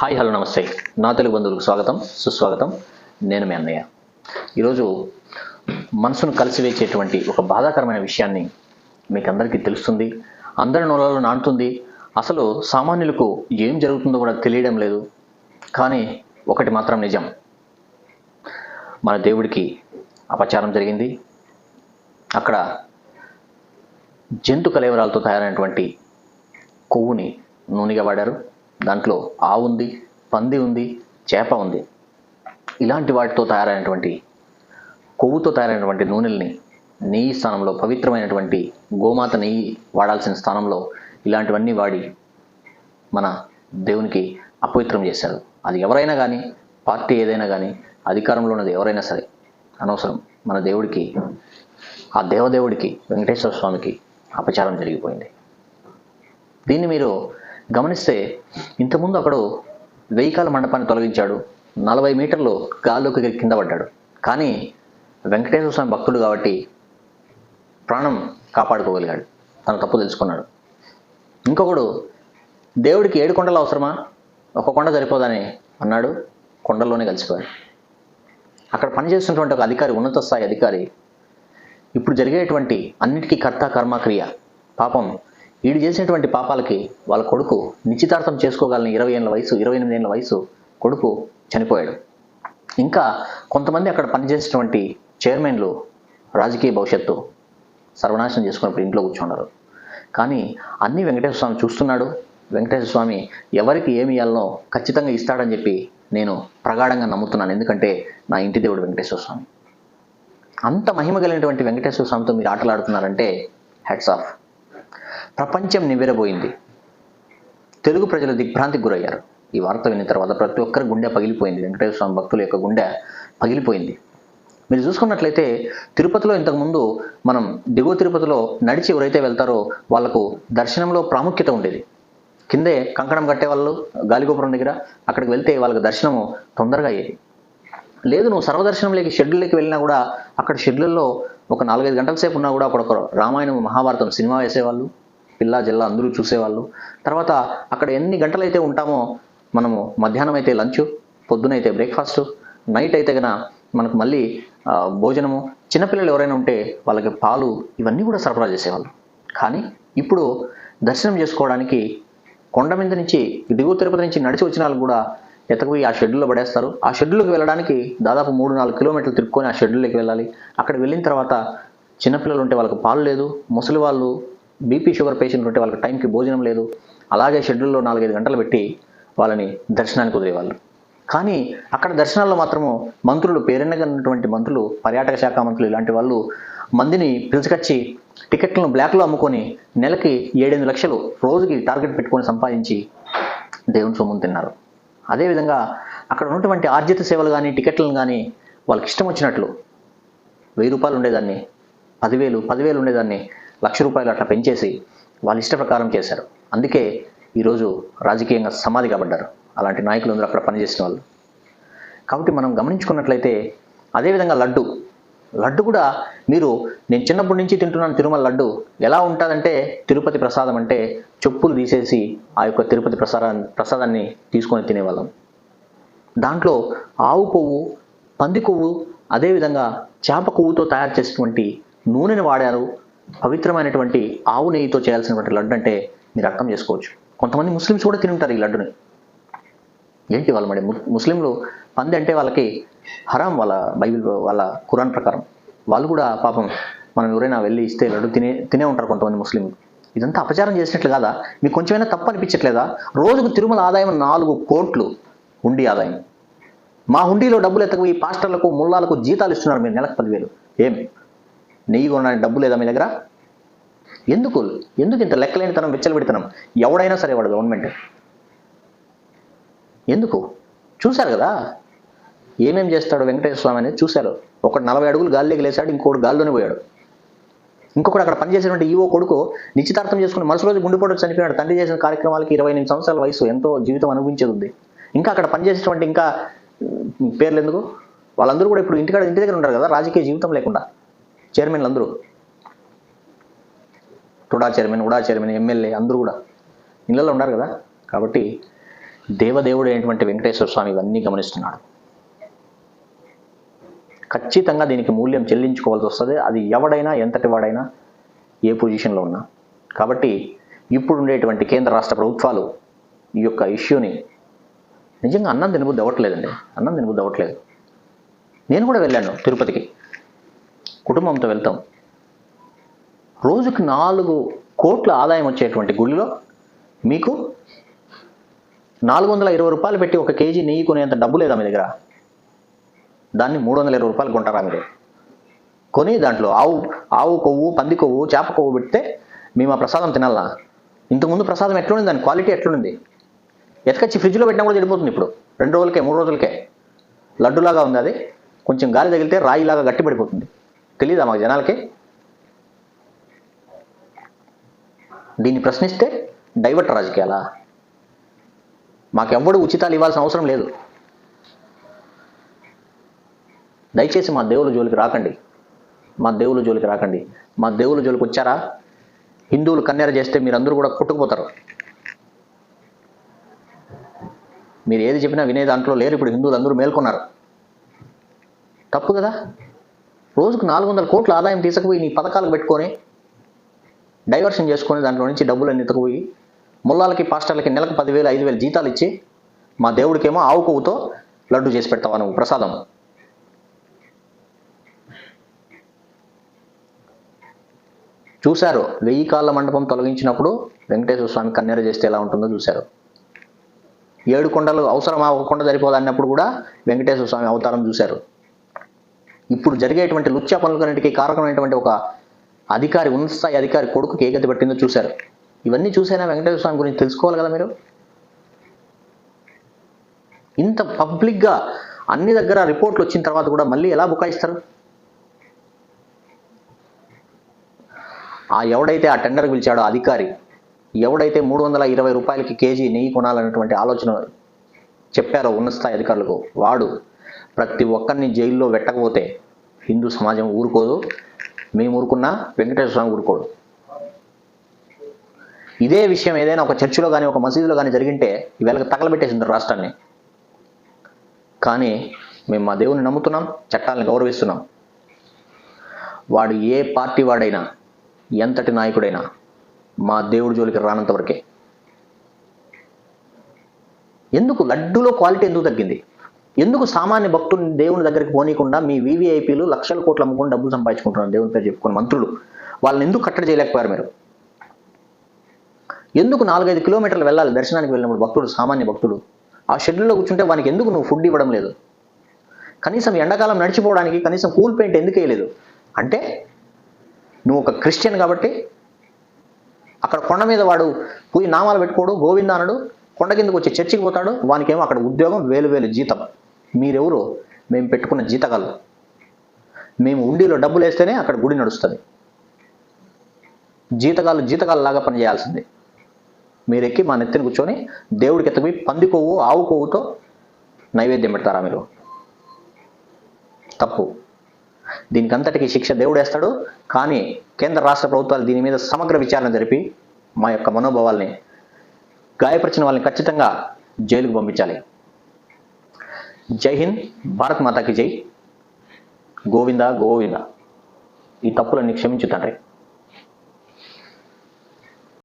Hi hello నమస్తే. నా తెలుగు బంధువులకు స్వాగతం సుస్వాగతం. నేను మీ అన్నయ్య. ఈరోజు మనసును కలిసివేచేటువంటి ఒక బాధాకరమైన విషయాన్ని మీకు అందరికీ తెలుస్తుంది. అందరి నోళ్ళలో నాటుతుంది అసలు సామాన్యులకు ఏం జరుగుతుందో కూడా తెలియడం లేదు. కానీ ఒకటి మాత్రం నిజం. మన దేవుడికి అపచారం జరిగింది. అక్కడ జంతు కలేవరాలతో తయారైనటువంటి కొవ్వుని నూనెగా వాడారు. దాంట్లో ఆవు ఉంది పంది ఉంది చేప ఉంది. ఇలాంటి వాటితో తయారైనటువంటి కొవ్వుతో తయారైనటువంటి నూనెల్ని నెయ్యి స్థానంలో పవిత్రమైనటువంటి గోమాత నెయ్యి వాడాల్సిన స్థానంలో ఇలాంటివన్నీ వాడి మన దేవునికి అపవిత్రం చేశారు అది ఎవరైనా కానీ పార్టీ ఏదైనా కానీ అధికారంలో ఉన్నది ఎవరైనా సరే అనవసరం. మన దేవుడికి ఆ దేవదేవుడికి వెంకటేశ్వర స్వామికి అపచారం జరిగిపోయింది. దీన్ని మీరు గమనిస్తే ఇంతకుముందు అక్కడ వెయ్యికాల మండపాన్ని తొలగించాడు. నలభై మీటర్లు గాల్లోకి కింద పడ్డాడు కానీ వెంకటేశ్వర స్వామి భక్తుడు కాబట్టి ప్రాణం కాపాడుకోగలిగాడు. తన తప్పు తెలుసుకున్నాడు. ఇంకొకడు దేవుడికి ఏడు కొండలు అవసరమా? ఒక కొండ సరిపోదని అన్నాడు. కొండల్లోనే కలిసిపోయాడు. అక్కడ పనిచేస్తున్నటువంటి ఒక అధికారి ఉన్నత స్థాయి అధికారి ఇప్పుడు జరిగేటువంటి అన్నిటికీ కర్త కర్మక్రియ పాపం వీడు చేసినటువంటి పాపాలకి వాళ్ళ కొడుకు నిశ్చితార్థం చేసుకోగలని ఇరవై ఏళ్ళ వయసు ఇరవై ఎనిమిది ఏళ్ళ వయసు కొడుకు చనిపోయాడు. ఇంకా కొంతమంది అక్కడ పనిచేసేటువంటి చైర్మన్లు రాజకీయ భవిష్యత్తు సర్వనాశనం చేసుకున్నప్పుడు ఇంట్లో కూర్చున్నారు. కానీ అన్నీ వెంకటేశ్వర స్వామి చూస్తున్నాడు. వెంకటేశ్వర స్వామి ఎవరికి ఏమి ఇవ్వాలనో ఖచ్చితంగా ఇస్తాడని చెప్పి నేను ప్రగాఢంగా నమ్ముతున్నాను. ఎందుకంటే నా ఇంటి దేవుడు వెంకటేశ్వర స్వామి. అంత మహిమ కలిగినటువంటి వెంకటేశ్వర స్వామితో మీరు ఆటలాడుతున్నారంటే హెడ్స్ ఆఫ్ ప్రపంచం నివ్వెరబోయింది. తెలుగు ప్రజలు దిగ్భ్రాంతికి గురయ్యారు. ఈ వార్త విన్న తర్వాత ప్రతి ఒక్కరి గుండె పగిలిపోయింది. వెంకటేశ్వర స్వామి భక్తుల యొక్క గుండె పగిలిపోయింది. మీరు చూసుకున్నట్లయితే తిరుపతిలో ఇంతకుముందు మనం దిగువ తిరుపతిలో నడిచి ఎవరైతే వెళ్తారో వాళ్ళకు దర్శనంలో ప్రాముఖ్యత ఉండేది. కిందే కంకణం కట్టేవాళ్ళు గాలిగోపురం దగ్గర అక్కడికి వెళ్తే వాళ్ళకి దర్శనము తొందరగా అయ్యేది. లేదు నువ్వు సర్వదర్శనంలోకి షెడ్యూల్లోకి వెళ్ళినా కూడా అక్కడ షెడ్యూల్లో ఒక నాలుగైదు గంటల సేపు ఉన్నా కూడా అక్కడ ఒక రామాయణం మహాభారతం సినిమా వేసేవాళ్ళు. పిల్ల జిల్లా అందరూ చూసేవాళ్ళు. తర్వాత అక్కడ ఎన్ని గంటలైతే ఉంటామో మనము మధ్యాహ్నం అయితే లంచ్ పొద్దునైతే బ్రేక్ఫాస్ట్ నైట్ అయితే కనుక మనకు మళ్ళీ భోజనము. చిన్నపిల్లలు ఎవరైనా ఉంటే వాళ్ళకి పాలు ఇవన్నీ కూడా సరఫరా చేసేవాళ్ళు. కానీ ఇప్పుడు దర్శనం చేసుకోవడానికి కొండ మీద నుంచి దిగువ తిరుపతి నుంచి నడిచి వచ్చిన వాళ్ళు కూడా ఎతకపోయి ఆ షెడ్యూల్లో పడేస్తారు. ఆ షెడ్యూల్కి వెళ్ళడానికి దాదాపు మూడు నాలుగు కిలోమీటర్లు తిరుక్కొని ఆ షెడ్యూల్లోకి వెళ్ళాలి. అక్కడ వెళ్ళిన తర్వాత చిన్నపిల్లలు ఉంటే వాళ్ళకి పాలు లేదు. ముసలి వాళ్ళు బీపీ షుగర్ పేషెంట్ ఉంటే వాళ్ళకి టైంకి భోజనం లేదు. అలాగే షెడ్యూల్లో నాలుగైదు గంటలు పెట్టి వాళ్ళని దర్శనానికి వదిలేవాళ్ళు. కానీ అక్కడ దర్శనాల్లో మాత్రము మంత్రులు పేరెన్నటువంటి మంత్రులు పర్యాటక శాఖ మంత్రులు ఇలాంటి వాళ్ళు మందిని పిలుచుకొచ్చి టికెట్లను బ్లాక్లో అమ్ముకొని నెలకి ఏడెనిమిది లక్షలు రోజుకి టార్గెట్ పెట్టుకొని సంపాదించి దేవుని సొమ్మును తిన్నారు. అదేవిధంగా అక్కడ ఉన్నటువంటి ఆర్జిత సేవలు కానీ టికెట్లను కానీ వాళ్ళకి ఇష్టం వచ్చినట్లు వెయ్యి రూపాయలు ఉండేదాన్ని పదివేలు పదివేలు ఉండేదాన్ని లక్ష రూపాయలు అట్లా పెంచేసి వాళ్ళ ఇష్ట ప్రకారం చేశారు. అందుకే ఈరోజు రాజకీయంగా సమాధి కాబడ్డారు. అలాంటి నాయకులు అందరూ అక్కడ పనిచేసిన వాళ్ళు. కాబట్టి మనం గమనించుకున్నట్లయితే అదేవిధంగా లడ్డు. లడ్డు కూడా మీరు నేను చిన్నప్పటి నుంచి తింటున్నాను తిరుమల లడ్డు. ఎలా ఉంటుందంటే తిరుపతి ప్రసాదం అంటే చెప్పులు తీసేసి ఆ యొక్క తిరుపతి ప్రసాదాన్ని ప్రసాదాన్ని తీసుకొని తినేవాళ్ళం. దాంట్లో ఆవు కొవ్వు పంది కొవ్వు అదేవిధంగా చేప కొవ్వుతో తయారు చేసినటువంటి నూనెను వాడారు. పవిత్రమైనటువంటి ఆవు నెయ్యితో చేయాల్సినటువంటి లడ్డు అంటే మీరు అర్థం చేసుకోవచ్చు. కొంతమంది ముస్లిమ్స్ కూడా తింటారు ఈ లడ్డుని. ఏంటి వాళ్ళు మరి? ముస్లింలు పంది అంటే వాళ్ళకి హరాం వాళ్ళ బైబిల్ వాళ్ళ ఖురాన్ ప్రకారం. వాళ్ళు కూడా పాపం మనం ఎవరైనా వెళ్ళి ఇస్తే లడ్డు తినే తినే ఉంటారు కొంతమంది ముస్లింలు. ఇదంతా అపచారం చేసినట్లు కాదా? మీకు కొంచెమైనా తప్పు అనిపించట్లేదా? రోజుకు తిరుమల ఆదాయం నాలుగు కోట్లు హుండీ ఆదాయం. మా హుండీలో డబ్బులు ఎత్తకపోయి పాస్టర్లకు ముల్లాలకు జీతాలు ఇస్తున్నారు మీరు నెలకు పదివేలు. ఏం? నెయ్యి కొనడానికి డబ్బు లేదా మీ దగ్గర? ఎందుకు? ఎందుకు ఇంత లెక్కలేనితనం విచ్చలబెడతనం ఎవడైనా సరే వాడు గవర్నమెంట్ ఎందుకు? చూశారు కదా? ఏమేం చేస్తాడు వెంకటేశ్వర స్వామి అనేది చూశారు. ఒకడు నలభై అడుగులు గాల్లోకి లేచాడు ఇంకోటి గాల్లోనే పోయాడు. ఇంకొకటి అక్కడ పనిచేసినటువంటి ఈవో కొడుకు నిశ్చితార్థం చేసుకుని మరుసటి రోజు గుండెపోటు చనిపోయాడు తండ్రి చేసిన కార్యక్రమాలకి ఇరవై ఎనిమిది సంవత్సరాల వయసు ఎంతో జీవితం అనుభవించేది ఉంది. ఇంకా అక్కడ పనిచేసేటువంటి ఇంకా పేర్లు ఎందుకు? వాళ్ళందరూ కూడా ఇప్పుడు ఇంటికాడ ఇంటి దగ్గర ఉంటారు కదా రాజకీయ జీవితం లేకుండా. చైర్మన్లు అందరూ TUDA chairman UDA chairman MLA అందరూ కూడా. ఇళ్ళల్లో ఉన్నారు కదా? కాబట్టి దేవదేవుడు అయినటువంటి వెంకటేశ్వర స్వామి ఇవన్నీ గమనిస్తున్నాడు. ఖచ్చితంగా దీనికి మూల్యం చెల్లించుకోవాల్సి వస్తుంది. అది ఎవడైనా ఎంతటి వాడైనా ఏ పొజిషన్లో ఉన్నా. కాబట్టి ఇప్పుడు ఉండేటువంటి కేంద్ర రాష్ట్ర ప్రభుత్వాలు ఈ యొక్క ఇష్యూని నిజంగా అన్నం తినబుద్ధి అవ్వట్లేదండి. అన్నం తినబుద్ధి అవ్వట్లేదు. నేను కూడా వెళ్ళాను తిరుపతికి. కుటుంబంతో వెళ్తాం. రోజుకి నాలుగు కోట్ల ఆదాయం వచ్చేటువంటి గుడిలో మీకు నాలుగు వందల ఇరవై రూపాయలు పెట్టి ఒక కేజీ నెయ్యి కొనేంత డబ్బు లేదా మీ దగ్గర? దాన్ని మూడు వందల ఇరవై రూపాయలు కొంటారా మీరు? కొని దాంట్లో ఆవు ఆవు కొవ్వు పంది కొవ్వు చేప కొవ్వు పెడితే మేము ఆ ప్రసాదం తినాలా? ఇంతకుముందు ప్రసాదం ఎట్లుంది దాని క్వాలిటీ ఎట్లుంది? ఎతకచ్చి ఫ్రిడ్జ్లో పెట్టినా కూడా చెడిపోతుంది ఇప్పుడు. రెండు రోజులకే మూడు రోజులకే. లడ్డులాగా ఉంది అది. కొంచెం గాలి తగిలితే రాయిలాగా గట్టి పడిపోతుంది తెలీదా మాకు జనాలకి? దీన్ని ప్రశ్నిస్తే డైవర్ట్ రాజకీయాలా? మాకెవ్వడు ఉచితాలు ఇవ్వాల్సిన అవసరం లేదు. దయచేసి మా దేవుల జోలికి రాకండి. మా దేవుల జోలికి రాకండి. మా దేవుల జోలికి వచ్చారా? హిందువులు కన్నెర చేస్తే మీరందరూ కూడా కొట్టుకుపోతారు. మీరు ఏది చెప్పినా వినే దాంట్లో లేరు. ఇప్పుడు హిందువులు అందరూ మేల్కొన్నారు. తప్పు కదా? రోజుకు నాలుగు వందల కోట్ల ఆదాయం తీసుకుపోయి నీ పథకాలు పెట్టుకొని డైవర్షన్ చేసుకొని దాంట్లో నుంచి డబ్బులన్నీ ఎత్తుకుపోయి ముల్లాలకి పాస్టర్లకి నెలకు పదివేలు ఐదు వేలు జీతాలు ఇచ్చి మా దేవుడికేమో ఆవు కొవ్వుతో లడ్డు చేసి పెడతావా నువ్వు? ప్రసాదం. చూశారు. వెయ్యి కాళ్ళ మండపం తొలగించినప్పుడు వెంకటేశ్వర స్వామి కన్నెర చేస్తే ఎలా ఉంటుందో చూశారు. ఏడు కొండలు అవసరమా? ఒక కొండ సరిపోదన్నప్పుడు కూడా వెంకటేశ్వర స్వామి అవతారం చూశారు. ఇప్పుడు జరిగేటువంటి లుచ్చ పనులన్నిటికీ కారకమైనటువంటి ఒక అధికారి ఉన్నత స్థాయి అధికారి కొడుకుకి ఏ గతి పట్టిందో చూశారు. ఇవన్నీ చూసైనా వెంకటేశ్వర స్వామి గురించి తెలుసుకోవాలి కదా మీరు? ఇంత పబ్లిక్గా అన్ని దగ్గర రిపోర్ట్లు వచ్చిన తర్వాత కూడా మళ్ళీ ఎలా బుకాయిస్తారు? ఆ ఎవడైతే ఆ టెండర్ పిలిచాడో అధికారి ఎవడైతే మూడు వందల ఇరవై రూపాయలకి కేజీ నెయ్యి కొనాలన్నటువంటి ఆలోచన చెప్పారో ఉన్నత స్థాయి అధికారులకు వాడు ప్రతి ఒక్కరిని జైల్లో పెట్టకపోతే హిందూ సమాజం ఊరుకోదు. మేము ఊరుకున్నా వెంకటేశ్వర స్వామి ఊరుకోడు. ఇదే విషయం ఏదైనా ఒక చర్చిలో కానీ ఒక మసీదులో కానీ జరిగింటే ఇవాళ తగలబెట్టేసింది రాష్ట్రాన్ని. కానీ మేము మా దేవుని నమ్ముతున్నాం చట్టాలను గౌరవిస్తున్నాం. వాడు ఏ పార్టీ వాడైనా ఎంతటి నాయకుడైనా మా దేవుడి జోలికి రానంత వరకే. ఎందుకు లడ్డూలో క్వాలిటీ ఎందుకు తగ్గింది? ఎందుకు సామాన్య భక్తులు దేవుని దగ్గరికి పోనీయకుండా మీ వివిఐపీలు లక్షల కోట్లు అమ్ముకొని డబ్బులు సంపాదించుకుంటున్నారు? దేవుని పేరు చెప్పుకుని మంత్రులు. వాళ్ళని ఎందుకు కట్టడి చేయలేకపోయారు మీరు? ఎందుకు నాలుగైదు కిలోమీటర్లు వెళ్ళాలి దర్శనానికి వెళ్ళినప్పుడు భక్తుడు సామాన్య భక్తుడు ఆ షెడ్యూల్లో కూర్చుంటే వానికి ఎందుకు నువ్వు ఫుడ్ ఇవ్వడం లేదు? కనీసం ఎండాకాలం నడిచిపోవడానికి కనీసం కూల్ పెయింట్ ఎందుకు వేయలేదు? అంటే నువ్వు ఒక క్రిస్టియన్ కాబట్టి అక్కడ కొండ మీద వాడు పోయి నామాలు పెట్టుకోడు గోవిందానడు కొండ కిందకు వచ్చి చర్చికి పోతాడు వానికేమో అక్కడ ఉద్యోగం వేలు వేలు జీతం. మీరెవరు? మేము పెట్టుకున్న జీతగాళ్ళు. మేము ఉండిలో డబ్బులు వేస్తేనే అక్కడ గుడి నడుస్తుంది. జీతగాళ్ళు జీతగాళ్ళలాగా లాగా పనిచేయాల్సిందే. మీరు ఎక్కి మా నెత్తిని కూర్చొని దేవుడికి ఎత్తపోయి పంది కొవ్వు ఆవు కొవ్వుతో నైవేద్యం పెడతారా మీరు? తప్పు. దీనికంతటికీ శిక్ష దేవుడు వేస్తాడు కానీ కేంద్ర రాష్ట్ర ప్రభుత్వాలు దీని మీద సమగ్ర విచారణ జరిపి మా యొక్క మనోభావాల్ని గాయపరిచిన వాళ్ళని ఖచ్చితంగా జైలుకు పంపించాలి. జై హింద్ భారత్ మాతాకి జై. గోవింద గోవింద. ఈ తప్పులన్నీ క్షమించు తండ్రి.